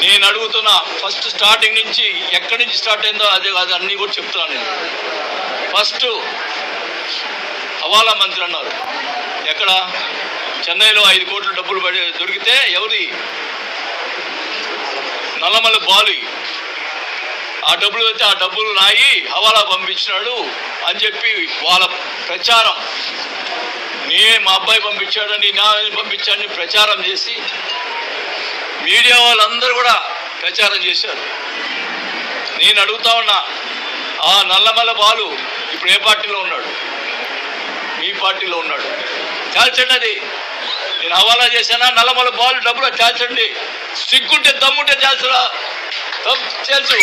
నేను అడుగుతున్నా first starting నుంచి ఎక్కడి నుంచి స్టార్ట్ అయిందో అదే అది అన్నీ కూడా చెప్తున్నాను నేను. ఫస్ట్ హవాలా మంత్రి అన్నారు. ఎక్కడ? చెన్నైలో ఐదు కోట్ల డబ్బులు పడి దొరికితే ఎవరి నల్లమల బాలి. ఆ డబ్బులు అయితే ఆ డబ్బులు రాయి హవాలా పంపించినాడు అని చెప్పి వాళ్ళ ప్రచారం. నే మా అబ్బాయి పంపించాడని నా పంపించాడని ప్రచారం చేసి మీడియా వాళ్ళందరూ కూడా ప్రచారం చేశారు. నేను అడుగుతా ఉన్నా ఆ నల్లమల్ల బాలు ఇప్పుడు ఏ పార్టీలో ఉన్నాడు? మీ పార్టీలో ఉన్నాడు. చాల్చండి అది. నేను హవాలా చేశానా? నల్లమల్ల బాలు డబ్బులు చాల్చండి. సిగ్గుంటే దమ్ముంటే చాల్చురా. దమ్- చాల్చు.